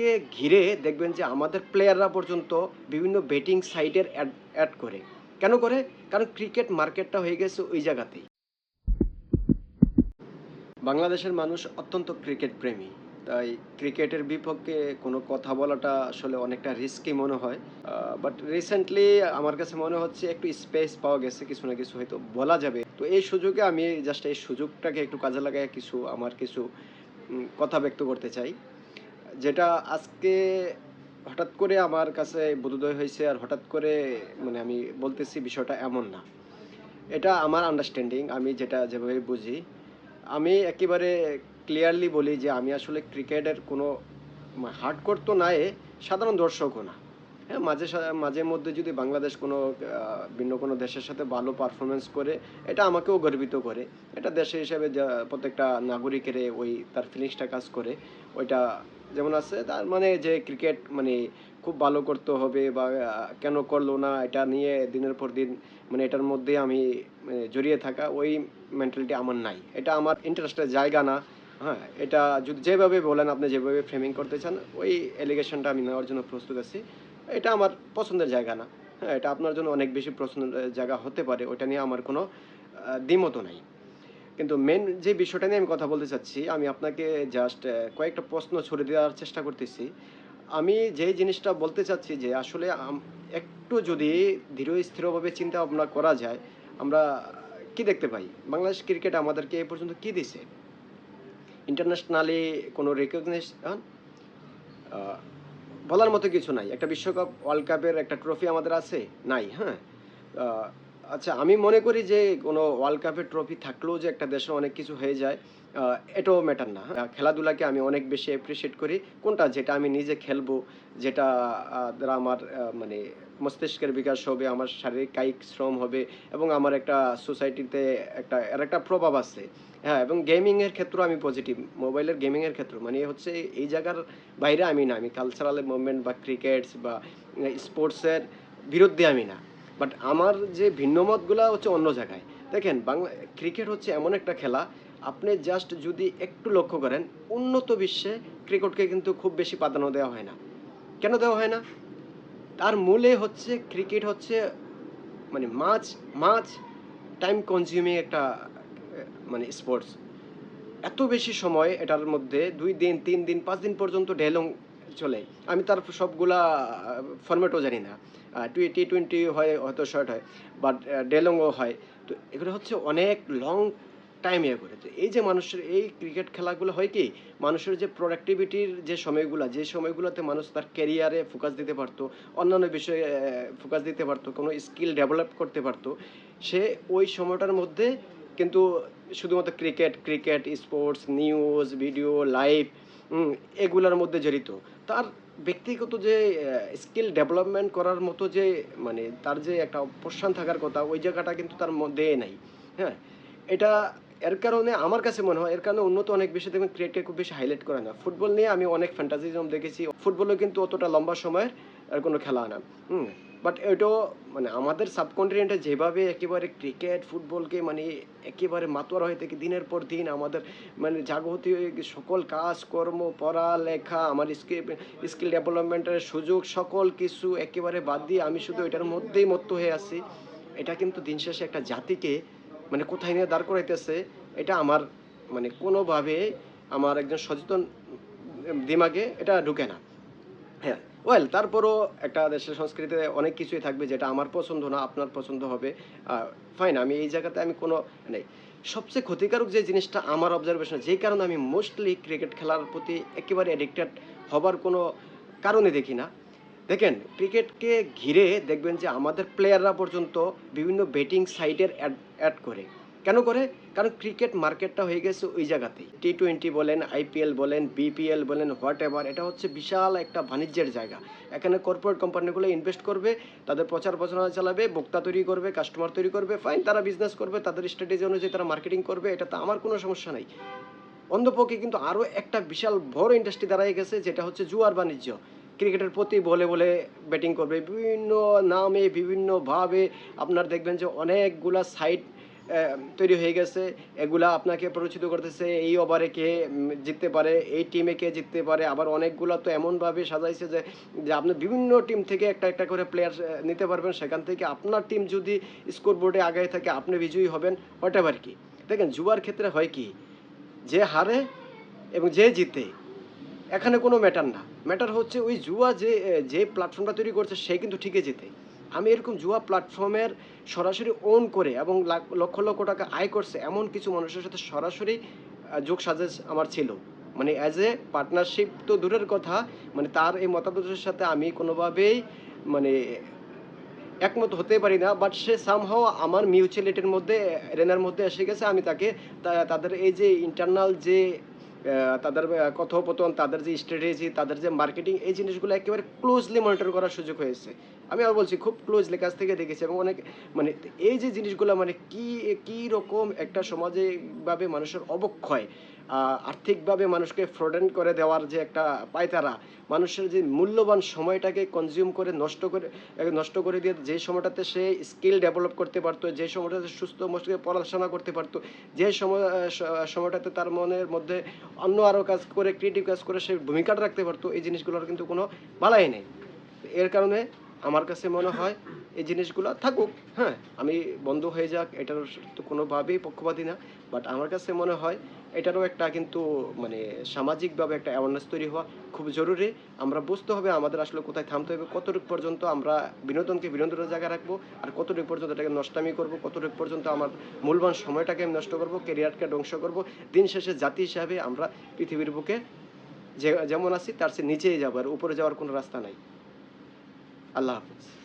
ক্রিকেটকে ঘিরে দেখবেন যে আমাদের প্লেয়াররা পর্যন্ত বিভিন্ন বেটিং সাইটের অ্যাড অ্যাড করে। কেন করে? কারণ ক্রিকেট মার্কেটটা হয়ে গেছে ওই জায়গাতেই। বাংলাদেশের মানুষ অত্যন্ত ক্রিকেট প্রেমী। তাই ক্রিকেটের বিপক্ষে কোনো কথা বলাটা আসলে অনেকটা রিস্কি মনে হয়। বাট রিসেন্টলি আমার কাছে মনে হচ্ছে একটু স্পেস পাওয়া গেছে, কিছু না কিছু হয়তো বলা যাবে। তো এই সুযোগে আমি জাস্ট এই সুযোগটাকে একটু কাজে লাগায় কিছু, আমার কিছু কথা ব্যক্ত করতে চাই। যেটা আজকে হঠাৎ করে আমার কাছে বোধোদয় হয়েছে আর হঠাৎ করে মানে আমি বলতেছি বিষয়টা এমন না। এটা আমার আন্ডারস্ট্যান্ডিং আমি যেটা যেভাবে বুঝি। আমি একেবারে ক্লিয়ারলি বলি যে আমি আসলে ক্রিকেটের কোনো হার্ডকোর তো নাই, সাধারণ দর্শকও না। হ্যাঁ মাঝে মাঝে মধ্যে যদি বাংলাদেশ কোনো ভিন্ন কোনো দেশের সাথে ভালো পারফরমেন্স করে, এটা আমাকেও গর্বিত করে। এটা দেশে হিসেবে প্রত্যেকটা নাগরিকের ওই, তার ফিলিংসটা কাজ করে। ওইটা যেমন আছে তার মানে যে ক্রিকেট মানে খুব ভালো করতে হবে বা কেন করল না এটা নিয়ে দিনের পর দিন মানে এটার মধ্যে আমি মানে, জড়িয়ে থাকা ওই মেন্টালিটি আমার নাই। এটা আমার ইন্টারেস্টের জায়গা না। হ্যাঁ এটা যদি যেভাবে বলেন আপনি যেভাবে ফ্রেমিং করতে চান ওই এলিগেশনটা আমি নেওয়ার জন্য প্রস্তুত আছি। এটা আমার পছন্দের জায়গা না। হ্যাঁ এটা আপনার জন্য অনেক বেশি পছন্দের জায়গা হতে পারে ওটা নিয়ে আমার কোনো আহ, দ্বিমত নাই। কিন্তু মেন যে বিষয়টা নিয়ে আমি কথা বলতে চাচ্ছি, আমি আপনাকে জাস্ট কয়েকটা প্রশ্ন ছড়ে দেওয়ার চেষ্টা করতেছি। আমি যে জিনিসটা বলতে চাচ্ছি যে আসলে একটু যদি ধীর স্থিরভাবে চিন্তা ভাবনা করা যায়, আমরা কি দেখতে পাই? বাংলাদেশ ক্রিকেট আমাদেরকে এ পর্যন্ত কি দিছে? ইন্টারন্যাশনালি কোনো রেকগনিশন বলার মতো কিছু নাই। একটা বিশ্বকাপ ওয়ার্ল্ড কাপের একটা ট্রফি আমাদের আছে? নাই হ্যাঁ? আচ্ছা আমি মনে করি যে কোনো ওয়ার্ল্ড কাপের ট্রফি থাকলেও যে একটা দেশে অনেক কিছু হয়ে যায় এটাও ম্যাটার না আহ, খেলাধুলাকে আমি অনেক বেশি অ্যাপ্রিসিয়েট করি। কোনটা? যেটা আমি নিজে খেলব যেটা দ্বারা আমার মানে মস্তিষ্কের বিকাশ হবে আমার শারীরিক কায়িক শ্রম হবে এবং আমার একটা সোসাইটিতে একটা এর একটা প্রভাব আছে। হ্যাঁ এবং গেমিংয়ের ক্ষেত্রে আমি পজিটিভ মোবাইলের গেমিংয়ের ক্ষেত্রে মানে হচ্ছে এই জায়গার বাইরে আমি না আমি কালচারাল মুভমেন্ট বা ক্রিকেটস বা স্পোর্টসের বিরুদ্ধে আমি না। বাট আমার যে ভিন্ন মতগুলো হচ্ছে অন্য জায়গায়। দেখেন, বাংলা ক্রিকেট হচ্ছে এমন একটা খেলা, আপনি জাস্ট যদি একটু লক্ষ্য করেন, উন্নত বিশ্বে ক্রিকেটকে কিন্তু খুব বেশি প্রাধান্য দেওয়া হয় না। কেন দেওয়া হয় না? তার মূলে হচ্ছে ক্রিকেট হচ্ছে মানে মাছ মাছ টাইম কনজিউমিং একটা মানে স্পোর্টস এত বেশি সময় এটার মধ্যে দুই দিন, তিন দিন, পাঁচ দিন পর্যন্ত ডেলং চলে। আমি তার সবগুলা ফরম্যাটও জানি না। টি টোয়েন্টি হয়, হয়তো শর্ট হয় বাট ডেলংও হয়। তো এগুলো হচ্ছে অনেক লং টাইম ইয়ে করে তো এই যে মানুষের, এই ক্রিকেট খেলাগুলো হয় কি, মানুষের যে প্রোডাক্টিভিটির যে সময়গুলো, যে সময়গুলোতে মানুষ তার ক্যারিয়ারে ফোকাস দিতে পারতো, অন্যান্য বিষয়ে ফোকাস দিতে পারতো, কোনো স্কিল ডেভেলপ করতে পারতো, সে ওই সময়টার মধ্যে কিন্তু শুধুমাত্র cricket cricket sports news video live এগুলোর মধ্যে জড়িত। তার ব্যক্তিগত যে স্কিল ডেভেলপমেন্ট করার মতো যে মানে তার যে একটা প্রশান থাকার কথা, ওই জায়গাটা কিন্তু তার মধ্যে নাই। হ্যাঁ? এটা এর কারণে আমার কাছে মনে হয়, এর কারণে উন্নত অনেক বেশি দেখবেন ক্রিকেটকে খুব বেশি হাইলাইট করে না। ফুটবল নিয়ে আমি অনেক ফ্যান্টাসিজম দেখেছি। ফুটবলও কিন্তু অতটা লম্বা সময়ের আর কোনো খেলা না। হুম? বাট এটাও মানে আমাদের সাবকন্টিনেন্টে যেভাবে একেবারে ক্রিকেট ফুটবলকে মানে একেবারে মাতোয়ার হয়ে থেকে দিনের পর দিন আমাদের মানে যাবতীয় সকল কাজ, কর্ম পড়ালেখা আমার স্কিল স্কিল ডেভেলপমেন্টের সুযোগ, সকল কিছু একেবারে বাদ দিয়ে আমি শুধু এটার মধ্যেই মত্ত হয়ে আছি। এটা কিন্তু দিন শেষে একটা জাতিকে মানে কোথায় নিয়ে দাঁড় করাইতেছে, এটা আমার মানে কোনোভাবে আমার একজন সচেতন দিমাগে এটা ঢুকে না। হ্যাঁ। ওয়েল তারপরও একটা দেশের সংস্কৃতিতে অনেক কিছুই থাকবে যেটা আমার পছন্দ না, আপনার পছন্দ হবে। ফাইন আমি এই জায়গাতে আমি কোনো নেই সবচেয়ে ক্ষতিকারক যে জিনিসটা আমার অবজারভেশন যেই কারণে আমি মোস্টলি ক্রিকেট খেলার প্রতি একেবারে অ্যাডিক্টেড হবার কোনো কারণে দেখি না। দেখেন ক্রিকেটকে ঘিরে দেখবেন যে আমাদের প্লেয়াররা পর্যন্ত বিভিন্ন বেটিং সাইটের অ্যাড অ্যাড করে। কেন করে? কারণ ক্রিকেট মার্কেটটা হয়ে গেছে ওই জায়গাতেই। টি টোয়েন্টি বলেন আইপিএল বলেন বিপিএল বলেন হোয়াট এভার এটা হচ্ছে বিশাল একটা বাণিজ্যের জায়গা। এখানে কর্পোরেট কোম্পানিগুলো ইনভেস্ট করবে, তাদের প্রচার প্রচারণা চালাবে, বক্তা তৈরি করবে কাস্টমার তৈরি করবে ফাইন তারা বিজনেস করবে, তাদের স্ট্র্যাটেজি অনুযায়ী তারা মার্কেটিং করবে এটা তো আমার কোনো সমস্যা নাই। অন্ধপক্ষে কিন্তু আরও একটা বিশাল বড় ইন্ডাস্ট্রি দাঁড়ায় গেছে, যেটা হচ্ছে জুয়ার বাণিজ্য। ক্রিকেটের প্রতি বলে বলে ব্যাটিং করবে, বিভিন্ন নামে, বিভিন্নভাবে আপনার দেখবেন যে অনেকগুলা সাইট তৈরি হয়ে গেছে। এগুলা আপনাকে পরিচিত করতেছে। এই ওভারে কে জিততে পারে, এই টিমে কে জিততে পারে। আবার অনেকগুলো তো এমনভাবে সাজাইছে যে যে আপনি বিভিন্ন টিম থেকে একটা একটা করে প্লেয়ার নিতে পারবেন। সেখান থেকে আপনার টিম যদি স্কোর বোর্ডে আগায় থাকে, আপনি বিজয়ী হবেন। হোয়াট এভার কি। দেখেন, জুয়ার ক্ষেত্রে হয় কি? যে হারে এবং যে জিতে, এখানে কোনো ম্যাটার না। ম্যাটার হচ্ছে ওই জুয়া যে যে প্ল্যাটফর্মটা তৈরি করছে, সে কিন্তু ঠিকই জিতে। আমি এরকম জুয়া প্ল্যাটফর্মের সরাসরি ওন করে এবং লক্ষ লক্ষ টাকা আয় করছে এমন কিছু মানুষের সাথে সরাসরি যোগ সাজেস আমার ছিল। মানে অ্যাজ এ পার্টনারশিপ তো দূরের কথা মানে তার এই মতামতের সাথে আমি কোনোভাবেই মানে একমত হতে পারি না বাট সে সামহাও আমার মিউচুয়ালিটির মধ্যে রেনার মধ্যে এসে গেছে, আমি তাকে তাদের এই যে ইন্টারনাল যে তাদের কথোপকথন, তাদের যে স্ট্র্যাটেজি তাদের যে মার্কেটিং এই জিনিসগুলো একেবারে ক্লোজলি মনিটর করার সুযোগ হয়েছে। আমি আর বলছি, খুব ক্লোজলি কাছ থেকে দেখেছি এবং অনেক মানে এই যে জিনিসগুলো মানে কি কি রকম একটা সমাজে ভাবে মানুষের অবক্ষয় আর্থিকভাবে মানুষকে ফ্রডেন্ট করে দেওয়ার যে একটা পায়তারা, মানুষের যে মূল্যবান সময়টাকে কনজিউম করে নষ্ট করে নষ্ট করে দিয়ে যে সময়টাতে সে স্কিল ডেভেলপ করতে পারতো, যে সময়টাতে সুস্থ মস্তিষ্কে পড়াশোনা করতে পারতো, যে সময় সময়টাতে তার মনের মধ্যে অন্য আরও কাজ করে ক্রিয়েটিভ কাজ করে সে ভূমিকাটা রাখতে পারতো, এই জিনিসগুলোর কিন্তু কোনো বালাই নেই। এর কারণে আমার কাছে মনে হয় এই জিনিসগুলো থাকুক হ্যাঁ আমি বন্ধ হয়ে যাক এটার তো কোনোভাবেই পক্ষপাতী না বাট আমার কাছে মনে হয় এটারও একটা কিন্তু মানে সামাজিকভাবে একটা অ্যাওয়ারনেস তৈরি হওয়া খুব জরুরি। আমরা বুঝতে হবে আমাদের আসলে কোথায় থামতে হবে, কতটুকু পর্যন্ত আমরা বিনোদনকে বিনোদনের জায়গায় রাখব আর কতটুকু পর্যন্ত এটাকে নষ্টামি করব, কতটুকু পর্যন্ত আমার মূলবান সময়টাকে আমি নষ্ট করব কেরিয়ারকে ধ্বংস করব। দিন শেষে জাতি হিসাবে আমরা পৃথিবীর বুকে যেমন আছি, তার চেয়ে নিচেই যাব আর উপরে যাওয়ার কোনো রাস্তা নাই। আল্লাহ হাফিজ